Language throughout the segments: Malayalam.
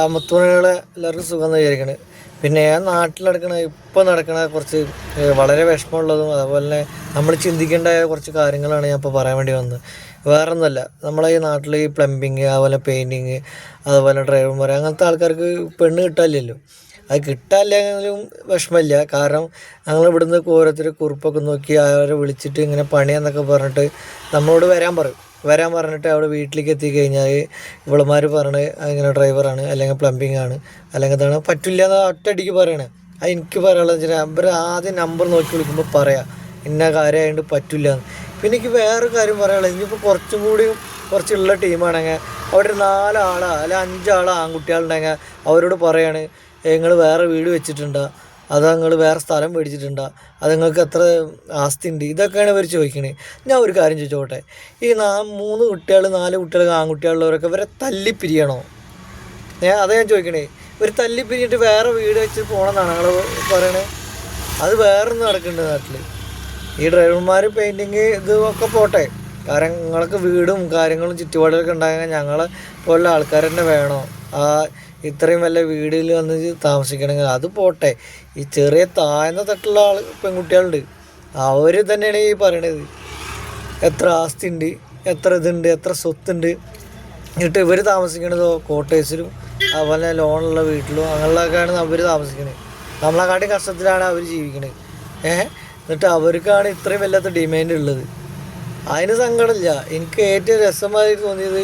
ആ മുത്തുമണികളെ എല്ലാവർക്കും സുഖം എന്ന് വിചാരിക്കണത് പിന്നെ നാട്ടിൽ നടക്കണ ഇപ്പം നടക്കണ കുറച്ച് വളരെ വിഷമമുള്ളതും അതുപോലെ തന്നെ നമ്മൾ ചിന്തിക്കേണ്ട കുറച്ച് കാര്യങ്ങളാണ് ഞാൻ ഇപ്പോൾ പറയാൻ വേണ്ടി വന്നത്. വേറെ ഒന്നുമല്ല നമ്മളെ ഈ നാട്ടിൽ ഈ പ്ലംബിങ് അതുപോലെ പെയിന്റിങ് അതുപോലെ ഡ്രൈവർമാർ അങ്ങനത്തെ ആൾക്കാർക്ക് പെണ്ണ് കിട്ടാനില്ലല്ലോ. അത് കിട്ടാനില്ലെങ്കിലും വിഷമമില്ല. കാരണം ഞങ്ങൾ ഇവിടുന്ന് ഓരോരുത്തർ കുറിപ്പൊക്കെ നോക്കി അവരെ വിളിച്ചിട്ട് ഇങ്ങനെ പണിയെന്നൊക്കെ പറഞ്ഞിട്ട് നമ്മളോട് വരാൻ പറയും. വരാൻ പറഞ്ഞിട്ട് അവിടെ വീട്ടിലേക്ക് എത്തിക്കഴിഞ്ഞാൽ ഇവളുമാർ പറഞ്ഞ് ഇങ്ങനെ ഡ്രൈവറാണ് അല്ലെങ്കിൽ പ്ലംബിംഗ് ആണ്. അല്ലെങ്കിൽ എന്താണ് പറ്റില്ല എന്ന് ഒറ്റയടിക്ക് പറയണേ. അത് എനിക്ക് പറയാനുള്ളത് വെച്ചാൽ അവർ ആദ്യം നമ്പർ നോക്കി വിളിക്കുമ്പോൾ പറയാം ഇന്ന കാര്യമായതുകൊണ്ട് പറ്റില്ല എന്ന്. പിന്നെ എനിക്ക് വേറെ കാര്യം പറയാനുള്ളത് ഇനിയിപ്പോൾ കുറച്ചും കൂടി കുറച്ചുള്ള ടീമാണെങ്കിൽ അവിടെ ഒരു നാലാളോ അല്ല അഞ്ചാളോ ആൺകുട്ടികളുണ്ടെങ്കിൽ അവരോട് പറയാണ് നിങ്ങൾ വേറെ വീട് വെച്ചിട്ടുണ്ടോ? അത് നിങ്ങൾ വേറെ സ്ഥലം മേടിച്ചിട്ടുണ്ടോ? അത് നിങ്ങൾക്ക് എത്ര ആസ്തി ഉണ്ട് ഇതൊക്കെയാണ് ഇവർ ചോദിക്കുന്നത് ഞാൻ ഒരു കാര്യം ചോദിച്ചോട്ടെ. ഈ നാ മൂന്ന് കുട്ടികൾ നാല് കുട്ടികൾ ആൺകുട്ടികളുള്ളവരൊക്കെ ഇവരെ തല്ലിപ്പിരിയണോ? ഞാൻ അതാ ഞാൻ ചോദിക്കണേ. ഇവർ തല്ലിപ്പിരിഞ്ഞിട്ട് വേറെ വീട് വെച്ച് പോകണമെന്നാണ് ഞങ്ങൾ പറയണേ? അത് വേറൊന്നും നടക്കുന്നുണ്ട് നാട്ടിൽ ഈ ഡ്രൈവർമാർ പെയിന്റിങ് ഇതൊക്കെ പോട്ടെ. കാരണം നിങ്ങൾക്ക് വീടും കാര്യങ്ങളും ചുറ്റുപാടുകളൊക്കെ ഉണ്ടാകാൻ ഞങ്ങളെ പോലുള്ള ആൾക്കാർ തന്നെ വേണോ? ആ ഇത്രയും വല്ല വീടിൽ വന്ന് താമസിക്കണമെങ്കിൽ അത് പോട്ടെ. ഈ ചെറിയ താഴ്ന്ന തട്ടുള്ള ആൾ പെൺകുട്ടികളുണ്ട്. അവർ തന്നെയാണ് ഈ പറയണത്. എത്ര ആസ്തി ഉണ്ട് എത്ര ഇതുണ്ട് എത്ര സ്വത്തുണ്ട്. എന്നിട്ട് ഇവർ താമസിക്കണതോ? കോട്ടേഴ്സിലും അതുപോലെ ലോണുള്ള വീട്ടിലും അങ്ങനെയുള്ളതൊക്കെയാണ് അവർ താമസിക്കുന്നത് നമ്മളെക്കാട്ടി കഷ്ടത്തിലാണ് അവർ ജീവിക്കുന്നത് ഏഹ്? എന്നിട്ട് അവർക്കാണ് ഇത്രയും വല്ലാത്ത ഡിമാൻഡ് ഉള്ളത്. അതിന് സങ്കടമില്ല. എനിക്ക് ഏറ്റവും രസമായി തോന്നിയത്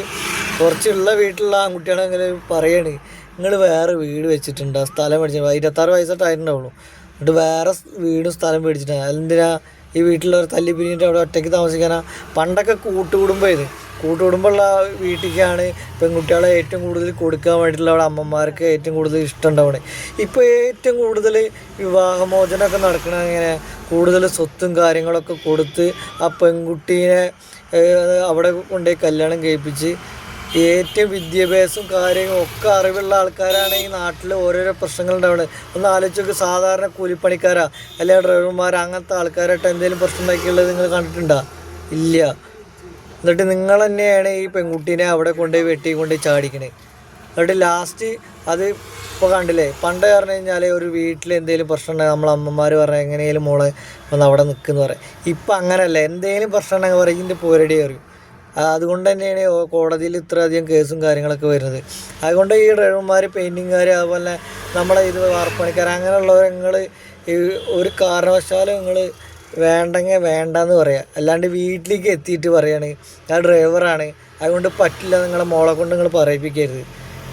കുറച്ചുള്ള വീട്ടിലുള്ള ആൺകുട്ടിയാണെങ്കിൽ പറയാണ് നിങ്ങൾ വേറെ വീട് വെച്ചിട്ടുണ്ട്? സ്ഥലം മേടിച്ചിട്ടുണ്ട് ഇരുപത്താറ് വയസ്സായിട്ടുണ്ടാവുള്ളൂ എന്നിട്ട് വേറെ വീടും സ്ഥലം മേടിച്ചിട്ടുണ്ട് അതെന്തിനാ ഈ വീട്ടിലുള്ളവർ തല്ലി പിരിഞ്ഞിട്ട് അവിടെ ഒറ്റയ്ക്ക് താമസിക്കാനാ? പണ്ടൊക്കെ കൂട്ടുകുടുംബമായിരുന്നു കൂട്ടുകുടുംബമുള്ള വീട്ടിലേക്കാണ് പെൺകുട്ടികളെ ഏറ്റവും കൂടുതൽ കൊടുക്കാൻ വേണ്ടിയിട്ടുള്ള അവിടെ അമ്മമാർക്ക് ഏറ്റവും കൂടുതൽ ഇഷ്ടം ഉണ്ടാവണേ ഇപ്പോൾ ഏറ്റവും കൂടുതൽ വിവാഹമോചനമൊക്കെ നടക്കണ ഇങ്ങനെ കൂടുതൽ സ്വത്തും കാര്യങ്ങളൊക്കെ കൊടുത്ത് ആ പെൺകുട്ടീനെ അവിടെ കൊണ്ടുപോയി കല്യാണം കഴിപ്പിച്ച് ഏറ്റവും വിദ്യാഭ്യാസവും കാര്യങ്ങളും ഒക്കെ അറിവുള്ള ആൾക്കാരാണ് ഈ നാട്ടിൽ ഓരോരോ പ്രശ്നങ്ങൾ ഉണ്ടാവുന്നത് ഒന്ന് ആലോചിച്ച് നോക്ക് സാധാരണ കൂലിപ്പണിക്കാരാ അല്ലെങ്കിൽ ഡ്രൈവർമാർ അങ്ങനത്തെ ആൾക്കാരായിട്ട് എന്തെങ്കിലും പ്രശ്നം ഉണ്ടാക്കിയുള്ളത് നിങ്ങൾ കണ്ടിട്ടുണ്ടോ? ഇല്ല. എന്നിട്ട് നിങ്ങൾ തന്നെയാണ് ഈ പെൺകുട്ടീനെ അവിടെ കൊണ്ടുപോയി വെട്ടി കൊണ്ടുപോയി ചാടിക്കണേ. എന്നിട്ട് ലാസ്റ്റ് അത് ഇപ്പോൾ കണ്ടില്ലേ പണ്ട് പറഞ്ഞു കഴിഞ്ഞാൽ ഒരു വീട്ടിൽ എന്തെങ്കിലും പ്രശ്നം ഉണ്ടെങ്കിൽ നമ്മളെ അമ്മമാർ പറഞ്ഞാൽ എങ്ങനെയും മോളെ ഒന്ന് അവിടെ നിൽക്കുന്നു പറയും. ഇപ്പം അങ്ങനെയല്ല എന്തെങ്കിലും പ്രശ്നം ഉണ്ടെങ്കിൽ പറയും ഇതിന്റെ പോരടി അറിയും അതുകൊണ്ട് തന്നെയാണ് കോടതിയിൽ ഇത്രയധികം കേസും കാര്യങ്ങളൊക്കെ വരുന്നത്. അതുകൊണ്ട് ഈ ഡ്രൈവർമാർ പെയിന്റിങ്ങുകാർ അതുപോലെ നമ്മളെ ഇത് വാർപ്പണിക്കാർ അങ്ങനെയുള്ളവർ നിങ്ങൾ ഒരു കാരണവശാലും നിങ്ങൾ വേണ്ടെങ്കിൽ വേണ്ടെന്ന് പറയാം. അല്ലാണ്ട് വീട്ടിലേക്ക് എത്തിയിട്ട് പറയാണ് ഞാൻ ഡ്രൈവറാണ്. അതുകൊണ്ട് പറ്റില്ല നിങ്ങളെ മോളെ കൊണ്ട് നിങ്ങൾ പറയിപ്പിക്കരുത്.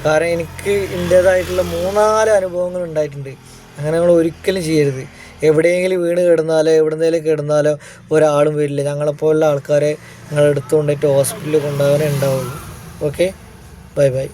കാരണം എനിക്ക് എന്റേതായിട്ടുള്ള മൂന്നാൽ അനുഭവങ്ങൾ ഉണ്ടായിട്ടുണ്ട്. അങ്ങനെ നിങ്ങൾ ഒരിക്കലും ചെയ്യരുത്. എവിടെയെങ്കിലും വീണ് കിടന്നാലോ എവിടെന്നെങ്കിലും കിടന്നാലോ ഒരാളും വരില്ല. ഞങ്ങളെപ്പോലുള്ള ആൾക്കാരെ നിങ്ങൾ എടുത്തുകൊണ്ടിട്ട് ഹോസ്പിറ്റലിൽ കൊണ്ടുപോകാനേ ഉണ്ടാവുള്ളൂ. Okay bye bye